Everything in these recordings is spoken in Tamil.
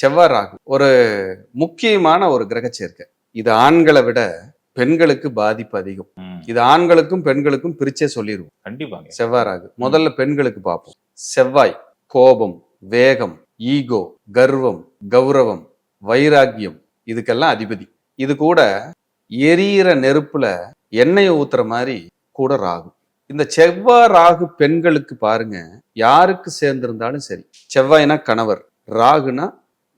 செவ்வாய் ராகு ஒரு முக்கியமான ஒரு கிரக சேர்க்கை இது ஆண்களை விட பெண்களுக்கு பாதிப்பு அதிகம். இது ஆண்களுக்கும் பெண்களுக்கும் பிரிச்சே சொல்லிடுவோம் கண்டிப்பாங்க. செவ்வாய் ராகு முதல்ல பெண்களுக்கு பார்ப்போம். செவ்வாய் கோபம் வேகம் ஈகோ கர்வம் கௌரவம் வைராக்கியம் இதுக்கெல்லாம் அதிபதி. இது கூட எரியிற நெருப்புல எண்ணெயை ஊத்துற மாதிரி கூட ராகு. இந்த செவ்வாய் ராகு பெண்களுக்கு பாருங்க யாருக்கு சேர்ந்திருந்தாலும் சரி. செவ்வாய்னா கணவர் ராகுனா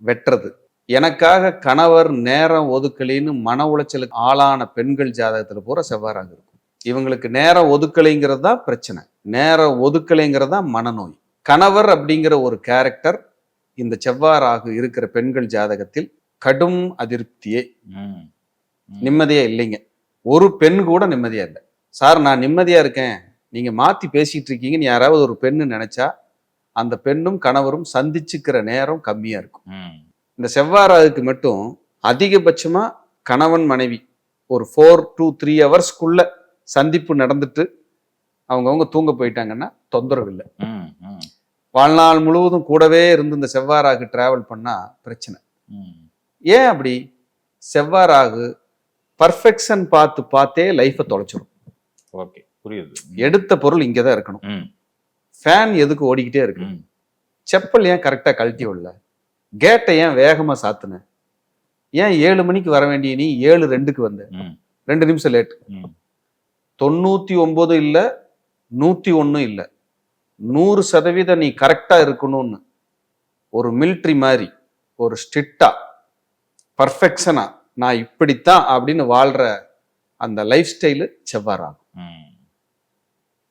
வெட்டுறது. எனக்காக கணவர் நேரம் ஒதுக்கலின்னு மன உளைச்சலுக்கு ஆளான பெண்கள் ஜாதகத்துல பூரா செவ்வாய் ராகு இருக்கும். இவங்களுக்கு நேரம் ஒதுக்கலைங்கிறது தான் பிரச்சனை. நேரம் ஒதுக்கலைங்கிறது தான் மனநோய். கணவர் அப்படிங்கிற ஒரு கேரக்டர் இந்த செவ்வாய் ராகு இருக்கிற பெண்கள் ஜாதகத்தில் கடும் அதிருப்தியே. நிம்மதியா இல்லைங்க. ஒரு பெண் கூட நிம்மதியா இல்லை. சார் நான் நிம்மதியா இருக்கேன். நீங்க மாத்தி பேசிட்டு இருக்கீங்கன்னு யாராவது ஒரு பெண்ணு நினைச்சா அந்த பெண்ணும் கணவரும் சந்திச்சுக்கிற நேரம் கம்மியா இருக்கும். இந்த செவ்வாறாவுக்கு மட்டும் அதிகபட்சமா கணவன் மனைவி ஒரு ஃபோர் டூ த்ரீ ஹவர்ஸ்க்குள்ள சந்திப்பு நடந்துட்டு அவங்கவுங்க தூங்க போயிட்டாங்கன்னா தொந்தரவு இல்லை. வாழ்நாள் முழுவதும் கூடவே இருந்து இந்த செவ்வாறாகு டிராவல் பண்ணா பிரச்சனை. ஏன் அப்படி? செவ்வாறாகு பர்ஃபெக்ஷன் பார்த்து பார்த்தே லைஃப்பை தொலைச்சிரும். ஓகே புரியுது. எடுத்த பொருள் இங்கே தான் இருக்கணும் ஃபேன் எதுக்கு ஓடிக்கிட்டே இருக்கு? செப்பல் ஏன் கரெக்டாக கழட்டி விடல? கேட்டை ஏன் வேகமாக சாத்துன? ஏன் ஏழு மணிக்கு வர வேண்டிய நீ ஏழு ரெண்டுக்கு வந்த? ரெண்டு நிமிஷம் லேட் ம். தொண்ணூத்தி ஒன்பது இல்ல நூத்தி ஒன்னும் இல்ல. நூறு சதவீதம் நீ கரெக்டா இருக்கணும்னு. ஒரு மிலிட்ரி மாதிரி ஒரு ஸ்ட்ரிக்டா பர்ஃபெக்ஷனா நான் இப்படித்தான் அப்படின்னு வாழ்ற அந்த லைஃப் ஸ்டைலு செவ்வாறாகும். ம்.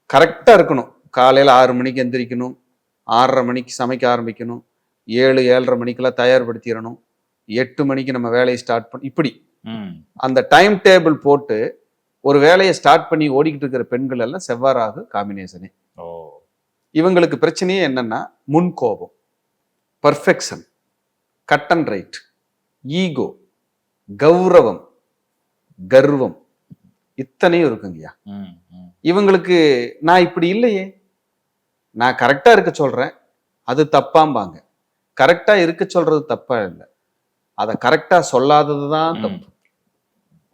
கரெக்டா இருக்கணும். காலையில ஆறு மணிக்கு எந்திரிக்கணும் ஆறரை மணிக்கு சமைக்க ஆரம்பிக்கணும் ஏழு ஏழரை மணிக்கெல்லாம் தயார்படுத்திடணும் எட்டு மணிக்கு நம்ம வேலையை ஸ்டார்ட் பண்ண இப்படி. அந்த டைம் டேபிள் போட்டு ஒரு வேலையை ஸ்டார்ட் பண்ணி ஓடிக்கிட்டு இருக்கிற பெண்கள் எல்லாம் செவ்வாறாக காம்பினேஷனே. இவங்களுக்கு பிரச்சனையே என்னன்னா முன் கோபம் perfection cut and right ego கௌரவம் கர்வம் இத்தனையும் இருக்குங்கய்யா. இவங்களுக்கு நான் இப்படி இல்லையே. நான் கரெக்டா இருக்க சொல்றேன் அது தப்பாம்பாங்க. கரெக்டா இருக்க சொல்றது தப்பா இல்லை. அதை கரெக்டா சொல்லாதது தான் தப்பு.